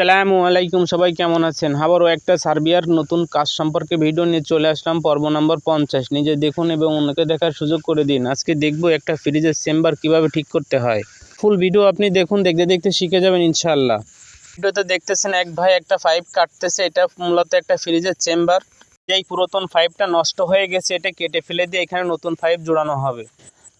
সালামু আলাইকুম, সবাই কেমন আছেন? আবারও একটা সার্বিয়ার নতুন কাজ সম্পর্কে ভিডিও নিয়ে চলে আসলাম, পর্ব নম্বর পঞ্চাশ। নিজে দেখুন এবং অন্যকে দেখার সুযোগ করে দিন। আজকে দেখব একটা ফ্রিজের চেম্বার কীভাবে ঠিক করতে হয়। ফুল ভিডিও আপনি দেখুন, দেখতে দেখতে শিখে যাবেন ইনশাল্লাহ ভিডিওতে দেখতেছেন এক ভাই একটা পাইপ কাটতেছে, এটা মূলত একটা ফ্রিজের চেম্বার যেই পুরাতন পাইপটা নষ্ট হয়ে গেছে, এটা কেটে ফেলে দিয়ে এখানে নতুন পাইপ জোড়ানো হবে।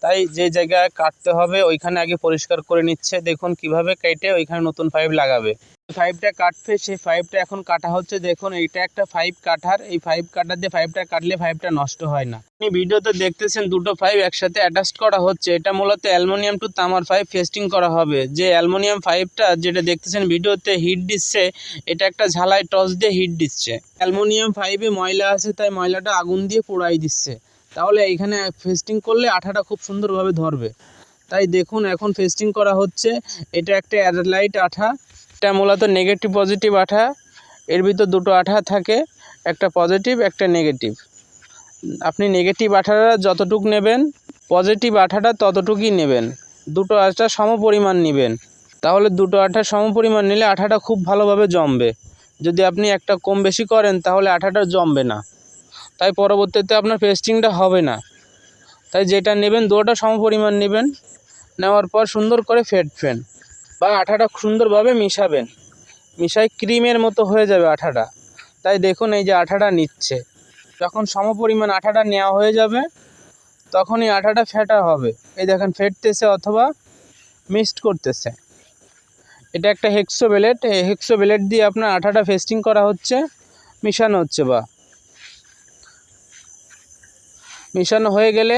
তাই যে জায়গায় কাটতে হবে, ওইখানে আগে পরিষ্কার করে নিচ্ছে। দেখুন কীভাবে কেটে ওইখানে নতুন পাইপ লাগাবে। পাইপটা কাটবে, সেই পাইপটা এখন কাটা হচ্ছে। দেখুন, এইটা একটা পাইপ কাটার। এই পাইপ কাটার দিয়ে পাইপটা কাটলে পাইপটা নষ্ট হয় না। আপনি ভিডিওতে দেখতেছেন দুটো পাইপ একসাথে অ্যাটাচ করা হচ্ছে। এটা মূলত অ্যালুমিনিয়াম টু তামার পাইপ ফেস্টিং করা হবে। যে অ্যালুমিনিয়াম পাইপটা যেটা দেখতেছেন ভিডিওতে হিট দিচ্ছে, এটা একটা ঝালাই টস দিয়ে হিট দিচ্ছে। অ্যালুমিনিয়াম পাইপে ময়লা আছে, তাই ময়লাটা আগুন দিয়ে পোড়াই দিচ্ছে। তাহলে এইখানে ফেস্টিং করলে আঠাটা খুব সুন্দরভাবে ধরবে। তাই দেখুন, এখন ফেস্টিং করা হচ্ছে। এটা একটা অ্যাডলাইট আঠা। এটা মূলত নেগেটিভ পজিটিভ আঠা। এর ভিতর দুটো আঠা থাকে। একটা পজিটিভ একটা নেগেটিভ আপনি নেগেটিভ আঠাটা যতটুক নেবেন পজিটিভ আঠাটা ততটুকুই নেবেন। দুটো আঠা সম পরিমাণ নেবেন। তাহলে দুটো আঠা সম পরিমাণ নিলে আঠাটা খুব ভালোভাবে জমবে। যদি আপনি একটা কম বেশি করেন, তাহলে আঠাটা জমবে না। তাই পরবর্তীতে আপনার পেস্টিংটা হবে না। তাই যেটা নেবেন, দুটা সম পরিমাণ নেবেন। নেওয়ার পর সুন্দর করে ফেটবেন বা আঠাটা সুন্দরভাবে মিশাবেন। মিশাই ক্রিমের মতো হয়ে যাবে আঠাটা। তাই দেখুন এই যে আঠাটা নিচ্ছে। যখন সম পরিমাণ আঠাটা নেওয়া হয়ে যাবে, তখনই আঠাটা ফেটা হবে। এই দেখেন ফেটতেছে অথবা মিক্সড করতেছে। এটা একটা হেক্সো বেলেট এই হেক্সো বেলেট দিয়ে আপনার আঠাটা ফেস্টিং করা হচ্ছে, মিশানো হচ্ছে বা মিশানো হয়ে গেলে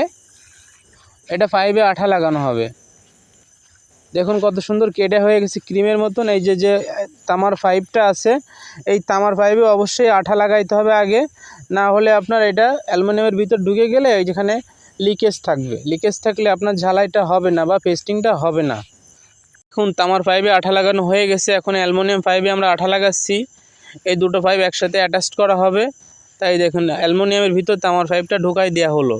এটা পাইপে আঠা লাগানো হবে। দেখুন কত সুন্দর কেটে হয়ে গেছে ক্রিমের মতন। এই যে যে তামার পাইপটা আছে, এই তামার পাইপে অবশ্যই আঠা লাগাইতে হবে আগে। না হলে আপনার এটা অ্যালুমিনিয়ামের ভিতর ঢুকে গেলে যেখানে লিকেজ থাকবে। লিকেজ থাকলে আপনার ঝালাইটা হবে না বা পেস্টিংটা হবে না। এখন তামার পাইপে আঠা লাগানো হয়ে গেছে। এখন অ্যালুমিনিয়াম পাইপে আমরা আঠা লাগাচ্ছি। এই দুটো পাইপ একসাথে অ্যাটাচ করা হবে। তাই দেখুন, অ্যালুমিনিয়ামের ভিতর তামার পাইপটা ঢোকাই দেওয়া হলো।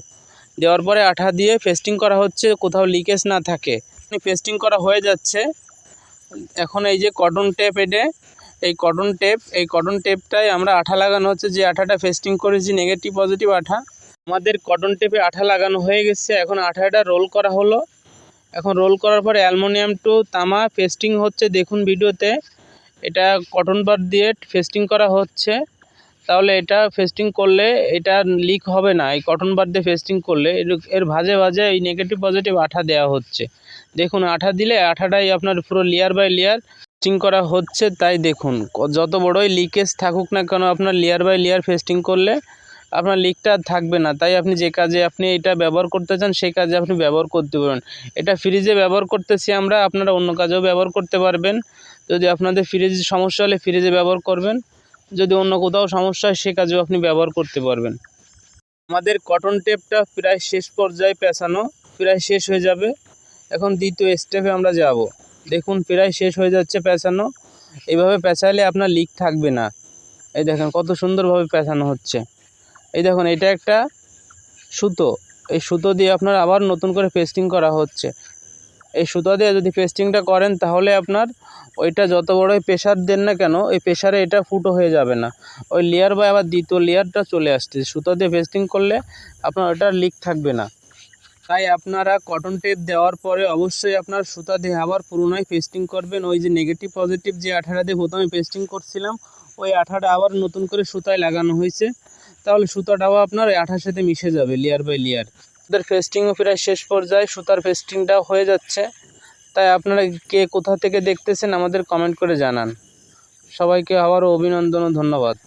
দেওয়ার পরে আঠা দিয়ে ফেস্টিং করা হচ্ছে, কোথাও লিকেজ না থাকে। পেস্টিং করা হয়ে যাচ্ছে। এখন এই যে কটন টেপ এটে এই কটন টেপ এই কটন টেপটাই আমরা আঠা লাগানো হচ্ছে, যে আঠাটা ফেস্টিং করেছি নেগেটিভ পজিটিভ আঠা। আমাদের কটন টেপে আঠা লাগানো হয়ে গেছে, এখন আঠাটা রোল করা হলো। এখন রোল করার পরে অ্যালমোনিয়াম টু তামা ফেস্টিং হচ্ছে, দেখুন ভিডিওতে। এটা কটন বার দিয়ে ফেস্টিং করা হচ্ছে। তাহলে এটা ফেস্টিং করলে এটা লিক হবে না। এই কটন বার দিয়ে ফেস্টিং করলে এর- ভাজে ভাজে এই নেগেটিভ পজিটিভ আঠা দেওয়া হচ্ছে। দেখুন, আঠা দিলে আঠাটাই আপনার পুরো লেয়ার বাই লেয়ার ফেস্টিং করা হচ্ছে। তাই দেখুন যত বড়ই লিকেজ থাকুক না কেন আপনার লেয়ার বাই লেয়ার ফেস্টিং করলে আপনার লিকটা থাকবে না। তাই আপনি যে কাজে আপনি এটা ব্যবহার করতে চান সেই কাজে আপনি ব্যবহার করতে পারেন এটা ফ্রিজে ব্যবহার করতেছি আমরা, আপনারা অন্য কাজেও ব্যবহার করতে পারবেন। যদি আপনাদের ফ্রিজ সমস্যা হলে ফ্রিজে ব্যবহার করবেন। যদি অন্য কোথাও সমস্যা হয়, সে কাজেও আপনি ব্যবহার করতে পারবেন। আমাদের কটন টেপটা প্রায় শেষ পর্যায়ে পেঁচানো প্রায় শেষ হয়ে যাবে। এখন দ্বিতীয় স্টেপে আমরা যাব। দেখুন, প্রায় শেষ হয়ে যাচ্ছে পেঁচানো এইভাবে পেঁচাইলে আপনার লিক থাকবে না। এই দেখেন, কত সুন্দরভাবে পেঁচানো হচ্ছে। এই দেখুন, এটা একটা সুতো। এই সুতো দিয়ে আপনার আবার নতুন করে পেস্টিং করা হচ্ছে। এই সুতো দিয়ে যদি পেস্টিংটা করেন, তাহলে আপনার ওইটা যত বড়ই প্রেশার দেন না কেন, ওই প্রেশারে এটা ফুটো হয়ে যাবে না। ওই লেয়ার বা আবার দ্বিতীয় লেয়ারটা চলে আসছে। সুতো দিয়ে পেস্টিং করলে আপনার ওটা লিক থাকবে না। তাই আপনারা কটন টেপ দেওয়ার পরে অবশ্যই আপনার সুতা দিয়ে আবার পুরোনায় পেস্টিং করবেন। ওই যে নেগেটিভ পজিটিভ যে আঠাটা দিয়ে প্রথমে পেস্টিং করছিলাম, ওই আঠাটা আবার নতুন করে সুতায় লাগানো হয়েছে। তাহলে সুতাটাও আপনার ওই আঠার সাথে মিশে যাবে লেয়ার বাই লেয়ার ওদের ফেস্টিংও প্রায় শেষ পর্যায়ে সুতার ফেস্টিংটাও হয়ে যাচ্ছে। তাই আপনারা কে কোথা থেকে দেখতেছেন আমাদের কমেন্ট করে জানান। সবাইকে আবারও অভিনন্দন ও ধন্যবাদ।